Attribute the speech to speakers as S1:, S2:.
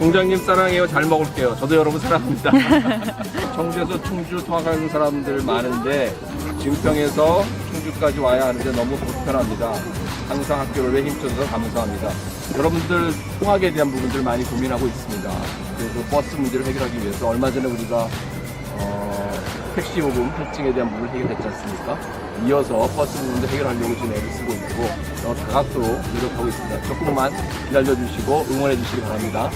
S1: 공장님 사랑해요. 잘 먹을게요. 저도 여러분 사랑합니다. 청주에서 충주 통학하는 사람들 많은데 증평에서 충주까지 와야 하는데 너무 불편합니다. 항상 학교를 왜 힘줘서 감사합니다. 여러분들 통학에 대한 부분들 많이 고민하고 있습니다. 그래서 버스 문제를 해결하기 위해서 얼마 전에 우리가 어, 택시 요금 할증에 대한 부분을 해결했지 않습니까? 이어서 버스 부분도 해결하려고 지금 애를 쓰고 있고 어, 다각도로 노력하고 있습니다. 조금만 기다려주시고 응원해 주시기 바랍니다.